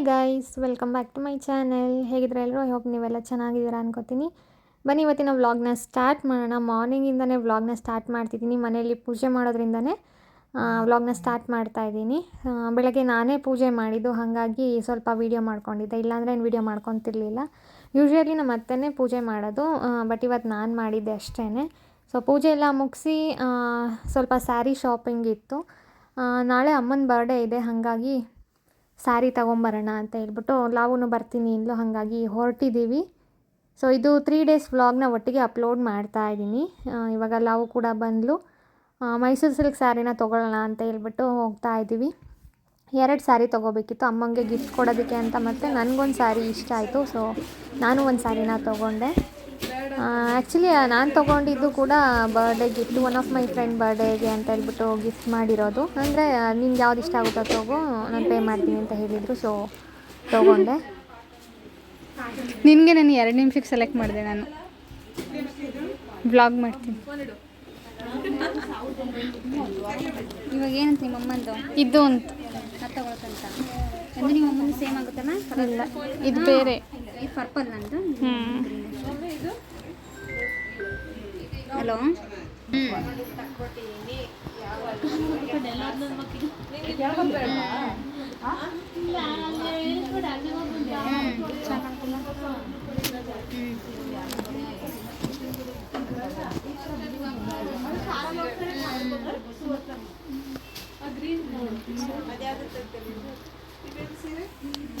Hi guys welcome back to my channel ಹೇಗಿದ್ರೆ ಎಲ್ಲರೂ I hope ನೀವೆಲ್ಲ ಚೆನ್ನಾಗಿದ್ದೀರಾ ಅನ್ಕೋತೀನಿ. ಬನ್ನಿ, ಇವತ್ತಿನ ವ್ಲಾಗ್ನ ಸ್ಟಾರ್ಟ್ ಮಾಡೋಣ. ಮಾರ್ನಿಂಗಿಂದನೇ ವ್ಲಾಗ್ನ ಸ್ಟಾರ್ಟ್ ಮಾಡ್ತಿದ್ದೀನಿ. ಮನೆಯಲ್ಲಿ ಪೂಜೆ ಮಾಡೋದ್ರಿಂದನೇ ವ್ಲಾಗ್ನ ಸ್ಟಾರ್ಟ್ ಮಾಡ್ತಾ ಇದ್ದೀನಿ. ಬೆಳಗ್ಗೆ ನಾನೇ ಪೂಜೆ ಮಾಡಿದ್ದು. ಹಾಗಾಗಿ ಸ್ವಲ್ಪ ವೀಡಿಯೋ ಮಾಡ್ಕೊಂಡಿದ್ದೆ. ಇಲ್ಲಾಂದರೆ ಏನು ವೀಡಿಯೋ ಮಾಡ್ಕೊತಿರ್ಲಿಲ್ಲ. ಯೂಶ್ವಲಿ ನಮ್ಮ ಅತ್ತೆನೇ ಪೂಜೆ ಮಾಡೋದು. ಬಟ್ ಇವತ್ತು ನಾನು ಮಾಡಿದ್ದೆ ಅಷ್ಟೇ ಸೊ ಪೂಜೆ ಎಲ್ಲ ಮುಗಿಸಿ ಸ್ವಲ್ಪ ಸ್ಯಾರಿ ಶಾಪಿಂಗ್ ಇತ್ತು. ನಾಳೆ ಅಮ್ಮನ ಬರ್ಡೇ ಇದೆ. ಹಾಗಾಗಿ ಸ್ಯಾರಿ ತೊಗೊಂಬರೋಣ ಅಂತ ಹೇಳ್ಬಿಟ್ಟು ಲಾವೂ ಬರ್ತೀನಿ ಇಂದ್ಲು ಹಾಗಾಗಿ ಹೊರಟಿದ್ದೀವಿ. ಸೊ ಇದು ತ್ರೀ ಡೇಸ್ ವ್ಲಾಗ್ನ ಒಟ್ಟಿಗೆ ಅಪ್ಲೋಡ್ ಮಾಡ್ತಾ ಇದ್ದೀನಿ. ಇವಾಗ ಲಾವು ಕೂಡ ಬಂದಲು. ಮೈಸೂರು ಸಿಲ್ಕ್ ಸ್ಯಾರಿನ ತೊಗೊಳ್ಳೋಣ ಅಂತ ಹೇಳ್ಬಿಟ್ಟು ಹೋಗ್ತಾ ಇದ್ದೀವಿ. ಎರಡು ಸ್ಯಾರಿ ತೊಗೋಬೇಕಿತ್ತು. ಅಮ್ಮಂಗೆ ಗಿಫ್ಟ್ ಕೊಡೋದಕ್ಕೆ ಅಂತ ಮತ್ತು ನನಗೊಂದು ಸ್ಯಾರಿ ಇಷ್ಟ ಆಯಿತು. ಸೊ ನಾನು ಒಂದು ಸ್ಯಾರಿನ ತೊಗೊಂಡೆ. ಆ್ಯಕ್ಚುಲಿ ನಾನು ತೊಗೊಂಡಿದ್ದು ಕೂಡ birthday gift one of my friend ಬರ್ಡೇಗೆ ಅಂತ ಹೇಳ್ಬಿಟ್ಟು ಗಿಫ್ಟ್ ಮಾಡಿರೋದು. ಅಂದರೆ ನಿಂಗೆ ಯಾವ್ದು ಇಷ್ಟ ಆಗುತ್ತೋ ತಗೋ ನಾನು ಪೇ ಮಾಡ್ತೀನಿ ಅಂತ ಹೇಳಿದರು ಸೊ ತೊಗೊಂಡೆ. ನಿನಗೆ ನಾನು ಎರಡು ನಿಮಿಷಕ್ಕೆ ಸೆಲೆಕ್ಟ್ ಮಾಡಿದೆ ನಾನು. ಬ್ಲಾಗ್ ಮಾಡ್ತೀನಿ. ಇವಾಗ ಏನಂತ ನಿಮ್ಮ ಅಮ್ಮಂದು? ಇದು ಅಂತ. ಅದು ತಗೊಳಕಂತ ಅಂದ್ರೆ ನಿಮ್ಮ ಅಮ್ಮನ ಸೇಮ್ ಆಗುತ್ತಲ್ಲ? ಇಲ್ಲ ಇದು ಬೇರೆ. ಪರ್ಪಲ್ ನಂದು ಹ್ಞೂ ಹಲೋ?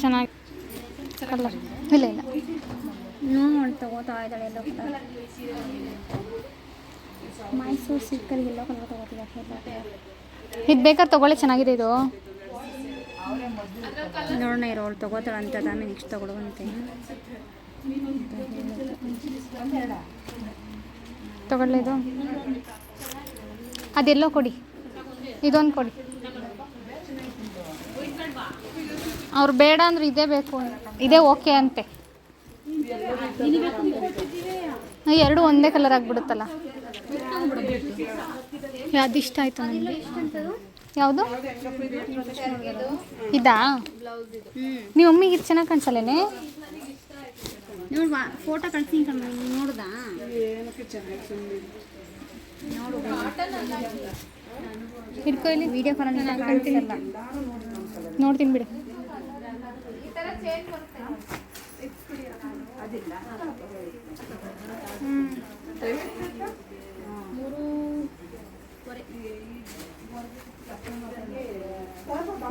ಚೆನ್ನಾಗಿ ಕಲರ್ ಇಲ್ಲ ಇಲ್ಲ. ನೋಡಿ ತಗೋತಾ ಇದ್ದಾಳೆ ಎಲ್ಲ ಮೈಸೂರು ಸಿಲ್ಕಲ್ಲಿ ಎಲ್ಲ ಕಲರ್ ತಗೋತೀವಿ ಇದು ಬೇಕಾದ್ರೆ ತೊಗೊಳ್ಳಿ ಚೆನ್ನಾಗಿದೆ ಇದು. ನೋಡೋಣ ಇರೋ ಅವಳು ತಗೋತಾಳೆ ಅಂತ ಆಮೇಲೆ ನೆಕ್ಸ್ಟ್ ತಗೊಳ್ಳುವಂತೆ. ತಗೊಳ್ಳಿ ಇದು. ಅದೆಲ್ಲೋ ಕೊಡಿ. ಇದೊಂದು ಕೊಡಿ. ಅವ್ರು ಬೇಡ ಅಂದ್ರೆ ಇದೇ ಬೇಕು ಇದೇ ಓಕೆ ಅಂತೆ. ಎರಡು ಒಂದೇ ಕಲರ್ ಆಗಿಬಿಡುತ್ತಲ್ಲ? ಅದಿಷ್ಟ ಇಷ್ಟ ಆಯ್ತು ನನಗೆ ಯಾವುದು? ಇದಾ? ನೀವು ಅಮ್ಮಿಗೆ ಇದು ಚೆನ್ನಾಗಿ ಕಾಣಿಸಲ್ಲೇನೆ? ಹಿಡ್ಕೊಳ್ಳಿ ಫೋಟೋ ಕಳ್ಸಿನಿ ಕಣ್ಣ ನೋಡ್ದಾ? ಹಿಡ್ಕೊ ಇಲ್ಲಿ. ವಿಡಿಯೋ ಕಾಲ್ ಕಾಣ್ತಿಲ್ಲ. ನೋಡ್ತೀನಿ ಬಿಡು.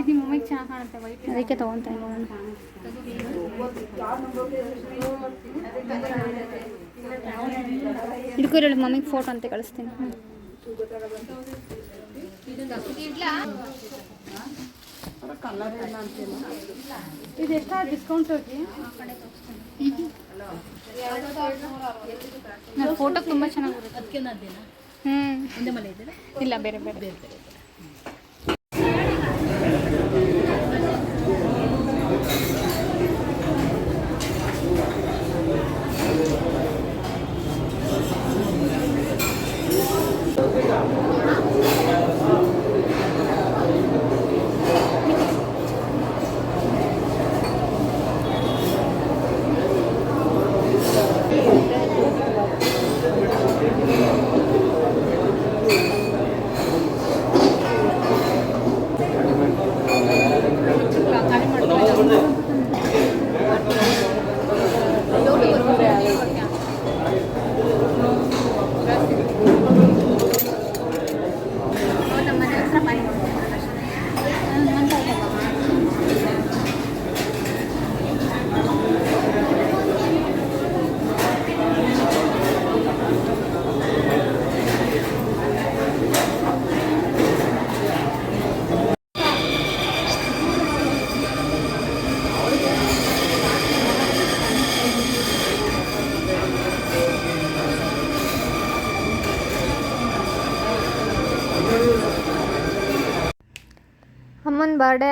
ಇದು ಕಾಣುತ್ತೆ ವೈಟ್ ಅದಕ್ಕೆ ತಗೊಂತ ನೋಡೋಣ ಹಿಡ್ಕೊರಿ ಮಮ್ಮಿಗೆ ಫೋಟೋ ಅಂತ ಕಳಿಸ್ತೀನಿ. ಇದು ಎಷ್ಟ ಡಿಸ್ಕೌಂಟ್ ಹೋಗಿ? ಫೋಟೋ ತುಂಬ ಚೆನ್ನಾಗಿ ಹ್ಞೂ ಇಲ್ಲ ಬೇರೆ. ಬೇರೆ ಬೇರೆ.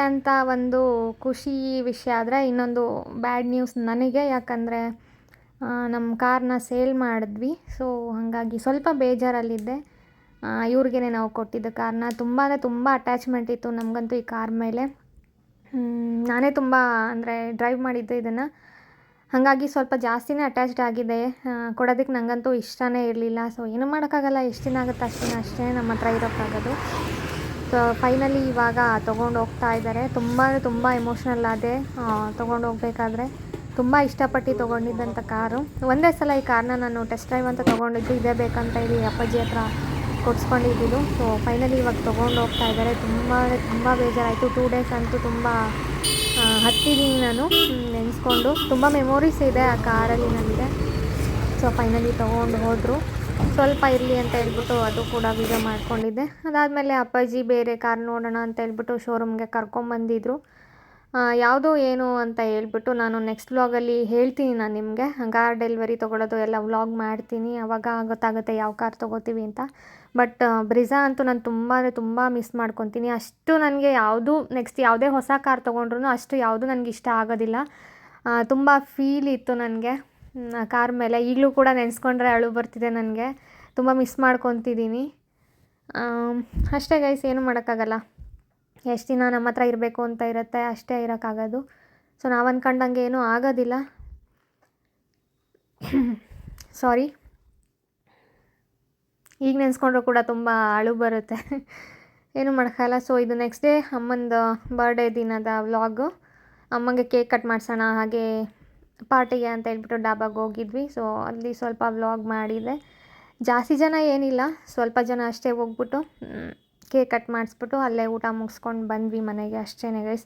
ಅಂತ ಒಂದು ಖುಷಿ ವಿಷಯ ಆದರೆ ಇನ್ನೊಂದು ಬ್ಯಾಡ್ ನ್ಯೂಸ್ ನನಗೆ, ಯಾಕಂದರೆ ನಮ್ಮ ಕಾರ್ನ ಸೇಲ್ ಮಾಡಿದ್ವಿ. ಸೊ ಹಾಗಾಗಿ ಸ್ವಲ್ಪ ಬೇಜಾರಲ್ಲಿದ್ದೆ. ಇವ್ರಿಗೆ ನಾವು ಕೊಟ್ಟಿದ್ದ ಕಾರ್ನ ತುಂಬ ಅಂದರೆ ತುಂಬ ಅಟ್ಯಾಚ್ಮೆಂಟ್ ಇತ್ತು ನಮಗಂತೂ ಈ ಕಾರ್ ಮೇಲೆ. ನಾನೇ ತುಂಬ ಅಂದರೆ ಡ್ರೈವ್ ಮಾಡಿದ್ದೆ ಇದನ್ನು. ಹಾಗಾಗಿ ಸ್ವಲ್ಪ ಜಾಸ್ತಿನೇ ಅಟ್ಯಾಚ್ಡ್ ಆಗಿದೆ. ಕೊಡೋದಕ್ಕೆ ನನಗಂತೂ ಇಷ್ಟನೇ ಇರಲಿಲ್ಲ. ಸೊ ಏನು ಮಾಡೋಕ್ಕಾಗಲ್ಲ. ಎಷ್ಟು ದಿನ ಆಗುತ್ತೆ ಅಷ್ಟೇ ಅಷ್ಟೇ ನಮ್ಮ ಹತ್ರ ಇರೋಕ್ಕಾಗೋದು. ಸೊ ಫೈನಲಿ ಇವಾಗ ತೊಗೊಂಡು ಹೋಗ್ತಾ ಇದ್ದಾರೆ ತುಂಬ ತುಂಬ ಎಮೋಷ್ನಲ್ ಆದೆ ತೊಗೊಂಡು ಹೋಗ್ಬೇಕಾದ್ರೆ. ತುಂಬ ಇಷ್ಟಪಟ್ಟು ತೊಗೊಂಡಿದ್ದಂಥ ಕಾರು. ಒಂದೇ ಸಲ ಈ ಕಾರನ್ನ ನಾನು ಟೆಸ್ಟ್ ಡ್ರೈವ್ ಅಂತ ತೊಗೊಂಡಿದ್ದು ಇದೇ ಬೇಕಂತ ಹೇಳಿ ಅಪ್ಪಾಜಿ ಹತ್ರ ಕೊಡ್ಸ್ಕೊಂಡಿದ್ದು ಸೊ ಫೈನಲಿ ಇವಾಗ ತೊಗೊಂಡು ಹೋಗ್ತಾ ಇದ್ದಾರೆ ತುಂಬ ತುಂಬ ಬೇಜಾರಾಯಿತು. ಟೂ ಡೇಸ್ ಅಂತೂ ತುಂಬ ಹತ್ತಿದ್ದೀನಿ ನಾನು ನೆನೆಸ್ಕೊಂಡು. ತುಂಬ ಮೆಮೊರೀಸ್ ಇದೆ ಆ ಕಾರಲ್ಲಿ ನನಗೆ. ಸೊ ಫೈನಲಿ ತೊಗೊಂಡು ಹೋದರು. ಸ್ವಲ್ಪ ಇರಲಿ ಅಂತ ಹೇಳ್ಬಿಟ್ಟು ಅದು ಕೂಡ ವೀಡಿಯೋ ಮಾಡ್ಕೊಂಡಿದ್ದೆ. ಅದಾದಮೇಲೆ ಅಪ್ಪಾಜಿ ಬೇರೆ ಕಾರ್ ನೋಡೋಣ ಅಂತ ಹೇಳ್ಬಿಟ್ಟು ಶೋರೂಮ್ಗೆ ಕರ್ಕೊಂಬಂದಿದ್ರು ಯಾವುದು ಏನು ಅಂತ ಹೇಳ್ಬಿಟ್ಟು ನಾನು ನೆಕ್ಸ್ಟ್ ವ್ಲಾಗಲ್ಲಿ ಹೇಳ್ತೀನಿ ನಾನು ನಿಮಗೆ. ಕಾರ್ ಡೆಲಿವರಿ ತೊಗೊಳೋದು ಎಲ್ಲ ವ್ಲಾಗ್ ಮಾಡ್ತೀನಿ. ಅವಾಗ ಗೊತ್ತಾಗುತ್ತೆ ಯಾವ ಕಾರ್ ತೊಗೋತೀವಿ ಅಂತ. ಬಟ್ ಬ್ರಿಜಾ ಅಂತೂ ನಾನು ತುಂಬ ಅಂದರೆ ತುಂಬ ಮಿಸ್ ಮಾಡ್ಕೊತೀನಿ. ಅಷ್ಟು ನನಗೆ ಯಾವುದು ನೆಕ್ಸ್ಟ್ ಯಾವುದೇ ಹೊಸ ಕಾರ್ ತೊಗೊಂಡ್ರು ಅಷ್ಟು ಯಾವುದು ನನಗೆ ಇಷ್ಟ ಆಗೋದಿಲ್ಲ. ತುಂಬ ಫೀಲ್ ಇತ್ತು ನನಗೆ. ಕಾರ್ ಮೇಲೆ. ಈಗಲೂ ಕೂಡ ನೆನೆಸ್ಕೊಂಡ್ರೆ ಅಳು ಬರ್ತಿದೆ ನನಗೆ. ತುಂಬ ಮಿಸ್ ಮಾಡ್ಕೊತಿದ್ದೀನಿ. ಅಷ್ಟೇ ಗೈಸ್ ಏನು ಮಾಡೋಕ್ಕಾಗಲ್ಲ. ಎಷ್ಟು ದಿನ ನಮ್ಮ ಹತ್ರ ಇರಬೇಕು ಅಂತ ಇರುತ್ತೆ, ಅಷ್ಟೇ ಇರೋಕ್ಕಾಗೋದು. ಸೊ ನಾವು ಅಂದ್ಕೊಂಡಂಗೆ ಏನೂ ಆಗೋದಿಲ್ಲ. ಸಾರಿ ಈಗ ನೆನೆಸ್ಕೊಂಡ್ರೂ ಕೂಡ ತುಂಬ ಅಳು ಬರುತ್ತೆ. ಏನು ಮಾಡೋಕ್ಕಲ್ಲ ಸೊ ಇದು ನೆಕ್ಸ್ಟ್ ಡೇ ಅಮ್ಮಂದು ಬರ್ಡೇ ದಿನದ ವ್ಲಾಗು ಅಮ್ಮಂಗೆ ಕೇಕ್ ಕಟ್ ಮಾಡಿಸೋಣ, ಹಾಗೆ ಪಾರ್ಟಿಗೆ ಅಂತ ಹೇಳ್ಬಿಟ್ಟು ಡಾಬಾಗೆ ಹೋಗಿದ್ವಿ. ಸೊ ಅಲ್ಲಿ ಸ್ವಲ್ಪ ವ್ಲಾಗ್ ಮಾಡಿದೆ. ಜಾಸ್ತಿ ಜನ ಏನಿಲ್ಲ. ಸ್ವಲ್ಪ ಜನ ಅಷ್ಟೇ ಹೋಗ್ಬಿಟ್ಟು ಕೇಕ್ ಕಟ್ ಮಾಡಿಸ್ಬಿಟ್ಟು ಅಲ್ಲೇ ಊಟ ಮುಗಿಸ್ಕೊಂಡು ಬಂದ್ವಿ ಮನೆಗೆ ಅಷ್ಟೇ ಗೈಸ್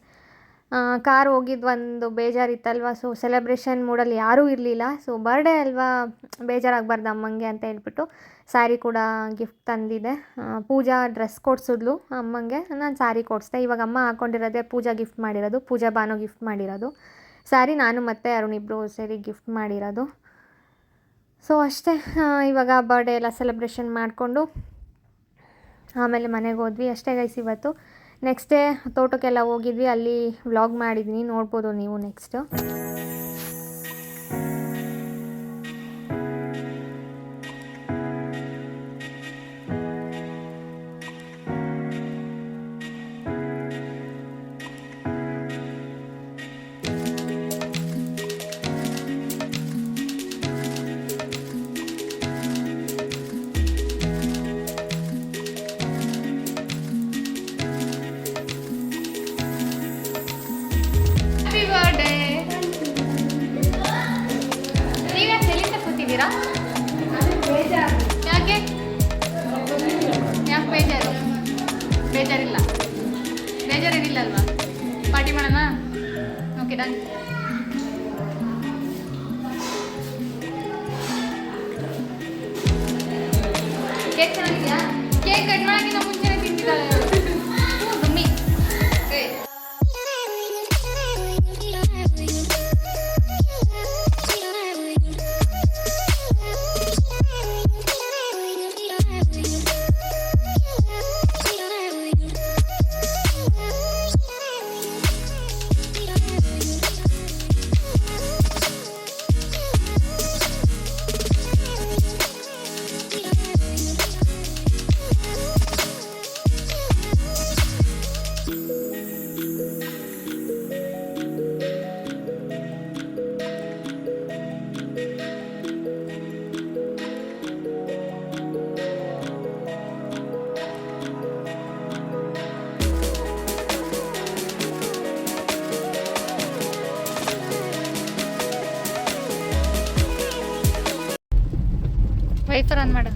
ಕಾರ್ ಹೋಗಿದ್ದು ಒಂದು ಬೇಜಾರಿತ್ತಲ್ವ? ಸೊ ಸೆಲೆಬ್ರೇಷನ್ ಮೂಡಲ್ಲಿ ಯಾರೂ ಇರಲಿಲ್ಲ. ಸೊ ಬರ್ಡೇ ಅಲ್ವಾ? ಬೇಜಾರಾಗಬಾರ್ದು ಅಮ್ಮಂಗೆ ಅಂತ ಹೇಳ್ಬಿಟ್ಟು ಸ್ಯಾರಿ ಕೂಡ ಗಿಫ್ಟ್ ತಂದಿದೆ. ಪೂಜಾ ಡ್ರೆಸ್ ಕೊಡ್ಸಿದ್ಲು ಅಮ್ಮಂಗೆ. ನಾನು ಸ್ಯಾರಿ ಕೊಡಿಸ್ದೆ. ಇವಾಗ ಅಮ್ಮ ಹಾಕ್ಕೊಂಡಿರೋದೇ ಪೂಜಾ ಗಿಫ್ಟ್ ಮಾಡಿರೋದು. ಪೂಜಾ ಬಾನು ಗಿಫ್ಟ್ ಮಾಡಿರೋದು. ಸ್ಯಾರಿ ನಾನು ಮತ್ತು ಅರುಣ್ ಇಬ್ಬರು ಸೇರಿ ಗಿಫ್ಟ್ ಮಾಡಿರೋದು. ಸೊ ಅಷ್ಟೇ. ಇವಾಗ ಬರ್ಡೇ ಎಲ್ಲ ಸೆಲೆಬ್ರೇಷನ್ ಮಾಡಿಕೊಂಡು ಆಮೇಲೆ ಮನೆಗೆ ಹೋದ್ವಿ. ಅಷ್ಟೇ ಗೈಸ್ ಇವತ್ತು. ನೆಕ್ಸ್ಟ್ ಡೇ ತೋಟಕ್ಕೆಲ್ಲ ಹೋಗಿದ್ವಿ. ಅಲ್ಲಿ ವ್ಲಾಗ್ ಮಾಡಿದ್ದೀನಿ ನೋಡ್ಬೋದು ನೀವು ನೆಕ್ಸ್ಟು ಓಕೆ ಆನ್ ಮಾಡು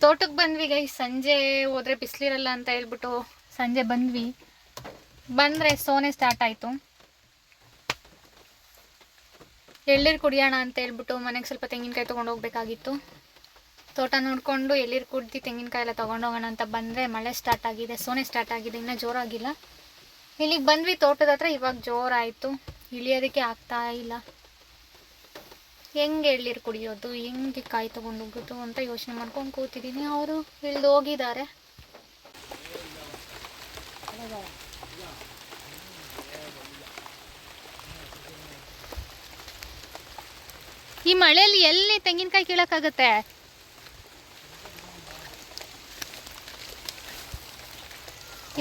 ತೋಟಕ್ಕೆ ಬಂದ್ವಿ ಗೈ ಸಂಜೆ ಹೋದ್ರೆ ಬಿಸಿಲಿರಲ್ಲ ಅಂತ ಹೇಳ್ಬಿಟ್ಟು ಸಂಜೆ ಬಂದ್ವಿ. ಬಂದರೆ ಸೋನೆ ಸ್ಟಾರ್ಟ್ ಆಯಿತು. ಎಳ್ಳೀರು ಕುಡಿಯೋಣ ಅಂತ ಹೇಳ್ಬಿಟ್ಟು ಮನೆಗೆ ಸ್ವಲ್ಪ ತೆಂಗಿನಕಾಯಿ ತೊಗೊಂಡು ಹೋಗ್ಬೇಕಾಗಿತ್ತು. ತೋಟ ನೋಡಿಕೊಂಡು ಎಳ್ಳೀರು ಕುಡ್ದು ತೆಂಗಿನಕಾಯಿ ಎಲ್ಲ ತೊಗೊಂಡು ಹೋಗೋಣ ಅಂತ ಬಂದರೆ ಮಳೆ ಸ್ಟಾರ್ಟ್ ಆಗಿದೆ, ಸೋನೆ ಸ್ಟಾರ್ಟ್ ಆಗಿದೆ, ಇನ್ನೂ ಜೋರಾಗಿಲ್ಲ. ಇಲ್ಲಿಗೆ ಬಂದ್ವಿ ತೋಟದ ಹತ್ರ, ಇವಾಗ ಜೋರಾಯಿತು. ಇಳಿಯೋದಕ್ಕೆ ಆಗ್ತಾ ಇಲ್ಲ. ಹೆಂಗೆ ಎಳ್ಳೀರು ಕುಡಿಯೋದು, ಹೆಂಗೆ ಕಾಯಿ ತೊಗೊಂಡು ಹೋಗೋದು ಅಂತ ಯೋಚನೆ ಮಾಡ್ಕೊಂಡು ಕೂತಿದ್ದೀನಿ ಅವರು ಇಳಿದು ಹೋಗಿದ್ದಾರೆ. ಈ ಮಳೆಯಲ್ಲಿ ಎಲ್ಲಿ ತೆಂಗಿನಕಾಯಿ ಕೀಳಕ್ಕಾಗತ್ತೆ?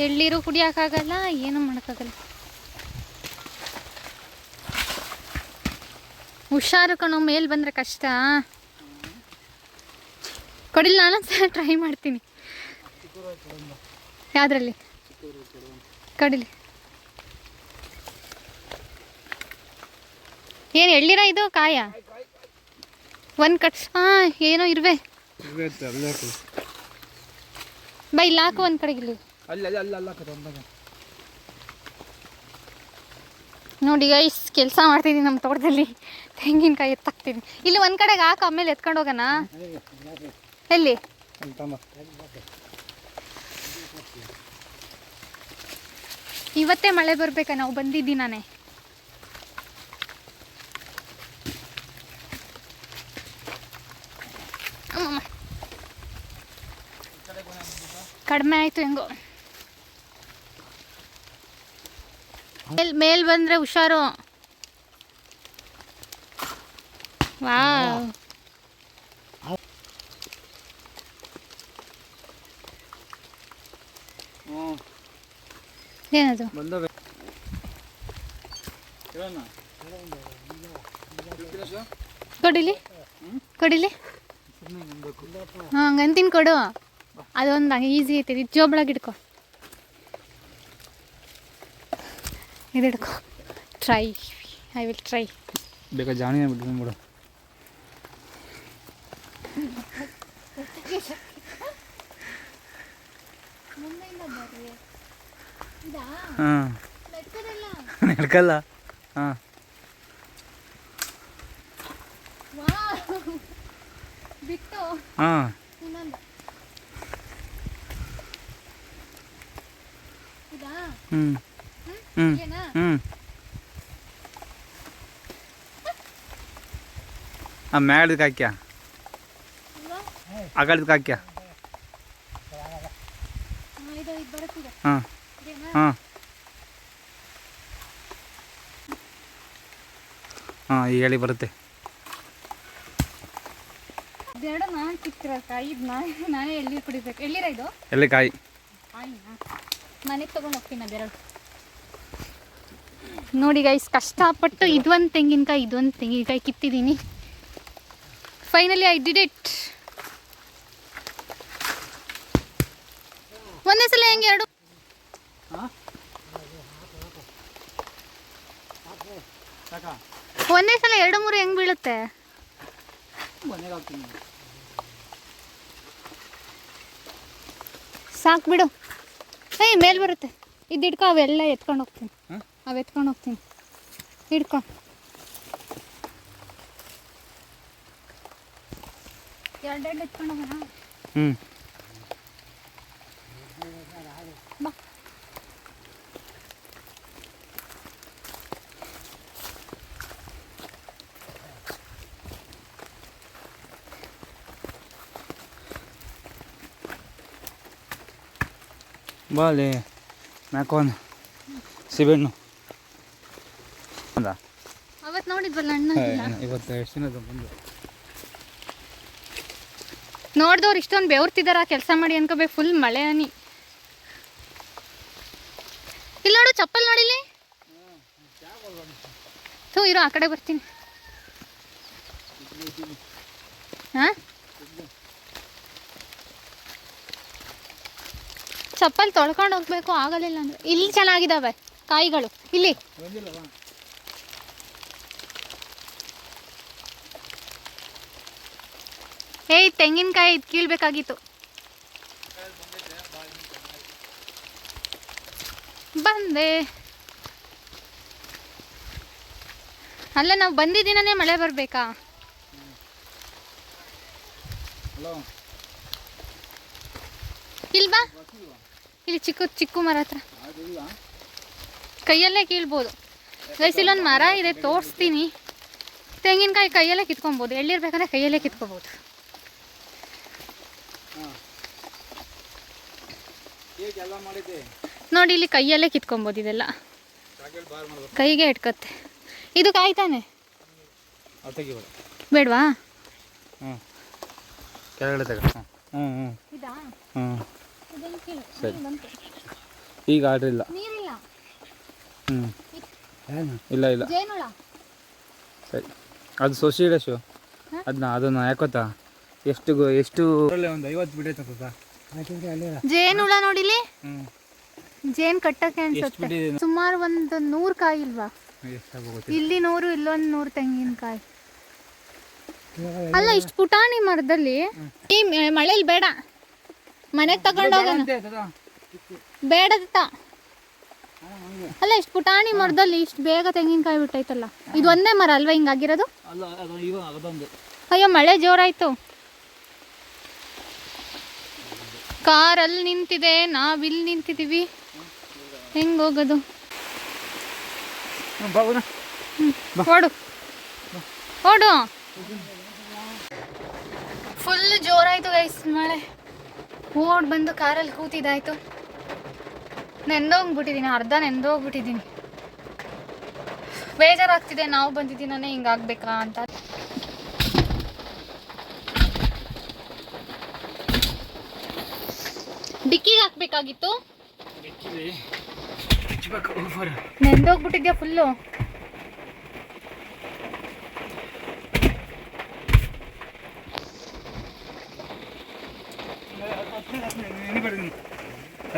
ಎಳ್ಳೀರು ಕುಡಿಯೋಕ್ಕಾಗಲ್ಲ, ಏನು ಮಾಡೋಕ್ಕಾಗಲ್ಲ. ಹುಷಾರು ಕಣೋ, ಮೇಲ್ ಬಂದರೆ ಕಷ್ಟ. ಕೊಡಿಲ್ಲ ನಾನು ಟ್ರೈ ಮಾಡ್ತೀನಿ. ಯಾವುದ್ರಲ್ಲಿ? ಕಡಿಲಿ. ಏನು ಎಳ್ಳಿರ ಇದು, ಕಾಯ? ಒಂದು ಕಟ್ ಹಾಂ ಏನೋ ಇರುವೆ. ಬೈ ಇಲ್ಲಿ ಹಾಕು ಒಂದು ಕಡೆಗೆ ಇಲ್ಲಿ. ನೋಡಿ ಗೈಸ್ ಕೆಲಸ ಮಾಡ್ತಿದೀನಿ ನಮ್ಮ ತೋಟದಲ್ಲಿ. ತೆಂಗಿನಕಾಯಿ ಎತ್ತಾಕ್ತೀನಿ ಇಲ್ಲಿ ಒಂದು ಕಡೆಗೆ ಹಾಕು ಆಮೇಲೆ ಎತ್ಕೊಂಡು ಹೋಗೋಣ. ಎಲ್ಲಿ? ಇವತ್ತೇ ಮಳೆ ಬರ್ಬೇಕಾ? ನಾವು ಬಂದಿದ್ದಿ ಕಡಿಮೆ ಆಯಿತು ಹೆಂಗೋ. ಮೇಲ್ ಮೇಲ್ ಬಂದ್ರೆ ಹುಷಾರು. ಹ್ಞೂ ಏನದು ಕೊಡಿಲಿ? ಕೊಡಿಲಿ? ಹಾಂ ಹಂಗಂತೀನಿ ಕೊಡು. ಅದೊಂದು ಈಸಿ ಐತಿ. ಜೋಬಳಾಗಿ ಇಡ್ಕೊ ಇದು ಹಿಡ್ಕೊ ಟ್ರೈ ಐ ವಿಲ್ ಟ್ರೈ ಬೇಕಾ ಜಾನಿ ಬಿಡು. ಹಾಂ. ನಡ್ಕಲ್ಲ. ಹಾಂ. ಬಿಟ್ಟು. ಹಾಂ. ಹ್ಮ್. ಏನಾ? ಹ್ಞೂ ಆ ಹಾಕ್ಯ? ಅಗಲ್ದಕ್ಕೆ ಹಾಕ್ಯ? ಹಾಂ ಇದೇನಾ? ಹಾಂ. ಹಾಂ ಈಗ ಹೇಳಿ ಬರುತ್ತೆ. ಎಲ್ಲಿ ನಾನು ಸಿಕ್ತಿರಕ್ಕ ಇದು ನಾನು ನಾನೇ ಎಲ್ಲಿ ಕುಡಿಬೇಕು? ಎಳ್ಳೀರ ಇದು? ಎಲೆಕಾಯಿ ಆಯ್ತಾ ಮನೆಗೆ ತೊಗೊಂಡು ಹೋಗ್ತೀನಿ ಅದೆರಡು ನೋಡಿ ಗೈಸ್ ಕಷ್ಟಪಟ್ಟು ಇದೊಂದು ತೆಂಗಿನಕಾಯಿ ಇದೊಂದು ತೆಂಗಿನಕಾಯಿ ಕಿತ್ತಿದ್ದೀನಿ ಫೈನಲಿ ಐ ಡಿಡ್ ಇಟ್ ಒಂದೇ ಸಲ ಹೆಂಗೆ ಎರಡು? ಒಂದೇ ಸಲ ಎರಡು ಮೂರು ಹೆಂಗೆ ಬೀಳುತ್ತೆ? ಸಾಕು ಬಿಡು. ಏಯ್ ಮೇಲೆ ಬರುತ್ತೆ. ಇದು ಹಿಡ್ಕೊ ಅವೆಲ್ಲ ಎತ್ಕೊಂಡು ಹೋಗ್ತೀನಿ? ಅವು ಎತ್ಕೊಂಡು ಹೋಗ್ತೀನಿ. ಹಿಡ್ಕೊ. ಎರಡೆರಡು ಎತ್ಕೊಂಡು ಹೋಗೋಣ? ಹ್ಞೂ ಬಾಲೆ ಮ್ಯಾಕೋನ್ ಸಿಬೆಣ್ಣು ಹೌದಾ ಅವತ್ತು ನೋಡಿದ್ವಲ್ಲ ಅಣ್ಣ? ಇವತ್ತು ಎಷ್ಟು ದಿನದ ಬಂದು. ನೋಡ್ದವ್ರು ಇಷ್ಟೊಂದು ಬೆವರ್ತಿದಾರ ಕೆಲಸ ಮಾಡಿ ಅನ್ಕೋಬೇಕು ಫುಲ್ ಮಳೆ ಅನಿ ಇಲ್ಲಿ ನೋಡು ಚಪ್ಪಲ್ ನೋಡಿಲಿ ಥೂ ಇರೋ ಆ ಕಡೆ ಬರ್ತೀನಿ. ಹಾ? ಚಪ್ಪಲ್ ತೊಳ್ಕೊಂಡು ಹೋಗ್ಬೇಕು ಆಗಲಿಲ್ಲ ಅಂದ್ರೆ. ಇಲ್ಲಿ ಚೆನ್ನಾಗಿದ್ದಾವೆ ಕಾಯಿಗಳು. ಇಲ್ಲಿ. ಏಯ್ ತೆಂಗಿನಕಾಯಿ ಇದು ಕೀಳ್ಬೇಕಾಗಿತ್ತು. ಬಂದೆ. ಅಲ್ಲ ನಾವು ಬಂದಿದ್ದೀನೇ ಮಳೆ ಬರಬೇಕಾ? ಇಲ್ವಾ? ಇಲ್ಲಿ ಬಾ ಇಲ್ಲಿ ಚಿಕ್ಕ ಚಿಕ್ಕ ಮರ ಹತ್ರ. ಕೈಯಲ್ಲೇ ಕೀಳ್ಬೋದು. ಗೈಸ್ ಇಲ್ಲೊಂದು ಮರ ಇದೆ ತೋರಿಸ್ತೀನಿ. ತೆಂಗಿನಕಾಯಿ ಕೈಯಲ್ಲೇ ಕಿತ್ಕೊಬೋದು. ಎಳ್ಳಿರ್ಬೇಕಂದ್ರೆ ಕೈಯಲ್ಲೇ ಕಿತ್ಕೊಬೋದು. ನೋಡಿ ಇಲ್ಲಿ ಕೈಯಲ್ಲೇ ಕಿತ್ಕೊಬೋದು ಇದೆಲ್ಲ. ಕೈಗೆ ಇಟ್ಕತ್ತೆ ಇದು ಕಾಯ್ತಾನೆ ಬೇಡವಾ? ಹ್ಞೂ ಕೆಳಗಡೆ ತೆಗ. ಹ್ಞೂ ಹ್ಞೂ ಹ್ಞೂ ಹ್ಞೂ ಸರಿ. ಈಗ ಆರ್ಡ್ರ್ ಇಲ್ಲ. ಹ್ಞೂ ಇಲ್ಲ ಇಲ್ಲ. ಜೇನುಳ. ಸರಿ. ಅದು ಸೊಸೈಡಶು ಅದನ್ನ ಅದನ್ನ ಯಾಕೋತಾ ಎಷ್ಟು ಗೊ- ಎಷ್ಟು ಒಂದು ಐವತ್ತು ಬಿಡೈತೆ ಜೇನುಳ ನೋಡಿಲಿ? ಜೇನ್ ಕಟ್ಟಕ್ಕೆ ಅನ್ಸುತ್ತೆ. ಸುಮಾರು ಒಂದು ನೂರು ಕಾಯಿ ಇಲ್ವಾ? ಇಲ್ಲಿ ನೂರು ಇಲ್ಲೊಂದು ನೂರು ತೆಂಗಿನಕಾಯಿ ಅಲ್ಲ ಇಷ್ಟು ಪುಟಾಣಿ ಮರದಲ್ಲಿ ಈ ಮಳೇಲಿ ಬೇಡ. ಮನೆಗೆ ತಗೊಂಡೋಗೋಣ ಬೇಡ. ಅಲ್ಲ ಇಷ್ಟು ಪುಟಾಣಿ ಮರದಲ್ಲಿ ಇಷ್ಟು ಬೇಗ ತೆಂಗಿನಕಾಯಿ ಬಿಟ್ಟೈತಲ್ಲ. ಇದು ಒಂದೇ ಮರ ಅಲ್ವಾ ಹಿಂಗಾಗಿರೋದು? ಅಯ್ಯೋ ಮಳೆ ಜೋರಾಯ್ತು. ಕಾರ್ ಅಲ್ಲಿ ನಿಂತಿದೆ ನಾವಿಲ್ಲಿ ನಿಂತಿದ್ದೀವಿ. ಹೆಂಗ್ ಹೋಗೋದು? ಓಡು. ಓಡು. ಫುಲ್ ಜೋರಾಯ್ತು ಗೈಸ್ ಮಳೆ. ಓಡ್ ಬಂದು ಕಾರಲ್ಲಿ ಕೂತಿದ್ದಾಯ್ತು. ನೆಂದೋಗ್ಬಿಟ್ಟಿದ್ದೀನಿ ಅರ್ಧ ನೆಂದೋಗ್ಬಿಟ್ಟಿದ್ದೀನಿ. ಬೇಜಾರಾಗ್ತಿದೆ ನಾವು ಬಂದಿದ್ದೀನೇ ಹಿಂಗಾಗ್ಬೇಕಾ ಅಂತ. ಡಿಕ್ಕಿಗೆ ಹಾಕ್ಬೇಕಾಗಿತ್ತು? ನೆಂದೋಗ್ಬಿಟ್ಟಿದ್ಯಾ ಫುಲ್ಲು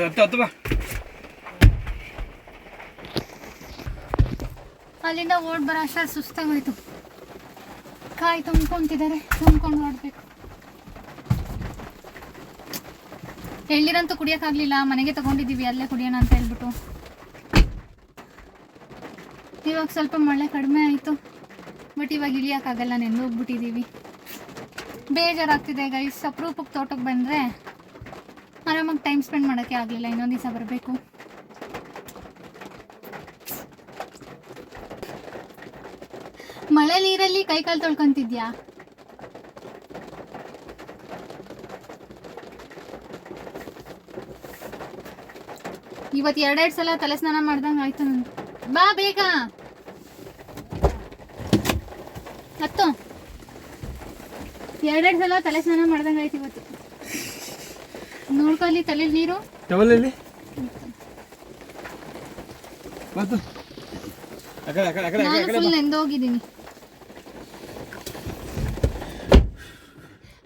ಹತ್ತು ಹತ್ತು ಬಾ ಅಲ್ಲಿಂದ ಓಡ್ ಬರೋ ಅಷ್ಟರಲ್ಲಿ ಸುಸ್ತಾಗೋಯ್ತು ಕಾಯಿ ತುಂಬ್ಕೊಂತಿದ್ದಾರೆ ತುಂಬ್ಕೊಂಡು ನೋಡ್ಬೇಕು ಎಳ್ನೀರಂತೂ ಕುಡಿಯೋಕ್ಕಾಗಲಿಲ್ಲ ಮನೆಗೆ ತಗೊಂಡಿದ್ದೀವಿ ಅಲ್ಲೇ ಕುಡಿಯೋಣ ಅಂತ ಹೇಳ್ಬಿಟ್ಟು ಇವಾಗ ಸ್ವಲ್ಪ ಮಳೆ ಕಡಿಮೆ ಆಯಿತು ಬಟ್ ಇವಾಗ ಇಳಿಯೋಕ್ಕಾಗಲ್ಲ ನೆಂದೋಗ್ಬಿಟ್ಟಿದ್ದೀವಿ ಬೇಜಾರಾಗ್ತಿದೆ ಗೈಸ್ ಅಪರೂಪಕ್ಕೆ ತೋಟಕ್ಕೆ ಬಂದರೆ ಆರಾಮಾಗಿ ಟೈಮ್ ಸ್ಪೆಂಡ್ ಮಾಡೋಕ್ಕೆ ಆಗಲಿಲ್ಲ, ಇನ್ನೊಂದು ದಿವಸ ಬರಬೇಕು. ಮಳೆ ನೀರಲ್ಲಿ ಕೈಕಾಲು ತೊಳ್ಕೊಂತಿದ್ಯಾ? ಇವತ್ತು ಎರಡೆರಡು ಸಲ ತಲೆ ಸ್ನಾನ ಮಾಡ್ದಂಗೆ ಆಯ್ತು ನಾನು ಬಾ ಬೇಗ. ಹತ್ತು. ಎರಡೆರಡು ಸಲ ತಲೆ ಸ್ನಾನ ಮಾಡ್ದಂಗೆ ಆಯ್ತು ಇವತ್ತು. ನೋಡ್ಕೊಳ್ಳಿ ತಲೆಲಿ ನೀರು? ಟವಲಲ್ಲಿ ಬಂತು ಆ ಕಡೆ ಆ ಕಡೆ ಆ ಕಡೆ ಆ ನಾನು ಕಡೆ ಫುಲ್ ನೆಂದೋಗಿದ್ದೀನಿ.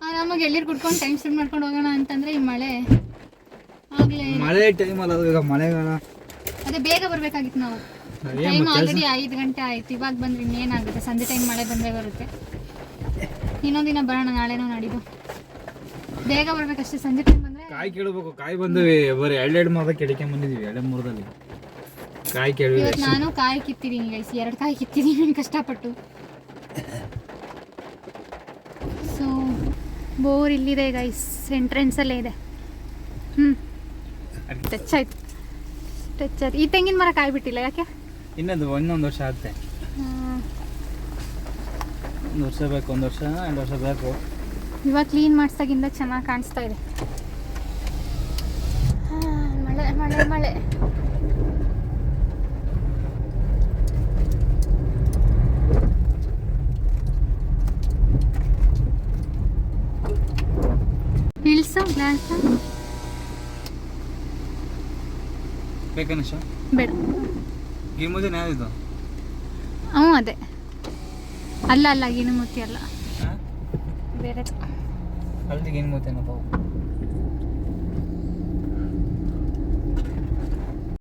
ಆರಾಮಾಗಿ ಎಳ್ಳೀರು ಕುಡ್ಕೊಂಡು ಟೈಮ್ ಸ್ಪೆಂಡ್ ಮಾಡ್ಕೊಂಡು ಹೋಗೋಣ ಅಂತಂದ್ರೆ ಈ ಮಳೆ ಆಗ್ಲೇ ಮಳೆ ಟೈಮ್ ಅಲ್ಲ ಅದು ಈಗ ಮಳೆಗಾಲ. ಅದೇ ಬೇಗ ಬರ್ಬೇಕಾಗಿತ್ತು ನಾವು. ಟೈಮ್? ಆಲ್ರೆಡಿ ಐದು ಗಂಟೆ ಆಯ್ತು. ಇವಾಗ ಬಂದ್ರೆ ಇನ್ನೇನಾಗುತ್ತೆ? ಸಂಜೆ ಟೈಮ್ ಮಳೆ ಬಂದೇ ಬರುತ್ತೆ. ಇನ್ನೊಂದು ದಿನ ಬರೋಣ ನಾಳೆನೋ ನಾಡಿದ್ದು. ಬೇಗ ಬರ್ಬೇಕಷ್ಟೇ ಸಂಜೆ ಟೈಮ್ ಕಾಯಿ ಕೇಳಬೇಕು ಕಾಯಿ ಬಂದವಿ. ಬರೀ ಎರಡೆರಡು ಮರದ ಕೆಡಿಕೆ ಬಂದಿದೀವಿ ಎರಡೇ ಮೂರದಲ್ಲಿ ಕಾಯಿ ಕೇಳಿ ಇವತ್ತು ನಾನು ಕಾಯಿ ಕಿತ್ತಿದ್ದೀನಿ ಗೈಸ್ ಎರಡು ಕಾಯಿ ಕಿತ್ತಿದ್ದೀನಿ ಕಷ್ಟಪಟ್ಟು. ಸೊ ಬೋರ್ ಇಲ್ಲಿದೆ ಗೈಸ್ ಎಂಟ್ರೆನ್ಸಲ್ಲೇ ಇದೆ. ಹ್ಞೂ ಟಚ್ ಆಯ್ತು. ಟಚ್ ಆಯ್ತು. ಈ ತೆಂಗಿನ ಮರ ಕಾಯಿ ಬಿಟ್ಟಿಲ್ಲ ಯಾಕೆ? ಇನ್ನೊಂದು ಇನ್ನೊಂದು ವರ್ಷ ಆಗುತ್ತೆ. ಹ್ಮ್. ಒಂದು ವರ್ಷ ಬೇಕು ಒಂದು ವರ್ಷ ಎರಡು ವರ್ಷ ಬೇಕು. ಇವಾಗ ಕ್ಲೀನ್ ಮಾಡಿಸ್ದಾಗಿಂದ ಚೆನ್ನಾಗಿ ಕಾಣಿಸ್ತಾ ಇದೆ ಹಾ, ಮಳೆ ಮಳೆ. ಇಳಿಸು ಬೇಕಾ ಬೇಕನಿಷ ಬೇಡ. ಈ ಮುಂದೆ ಯಾವ್ದಿದ್ದು ಹ್ಞೂ ಅದೇ. ಅಲ್ಲ ಅಲ್ಲ ಏನು ಮೂತಿ ಅಲ್ಲ. ಬೇರೆ ಹಲ್ದಿಗೆ ಏನು ಮೂತೇನಪ್ಪ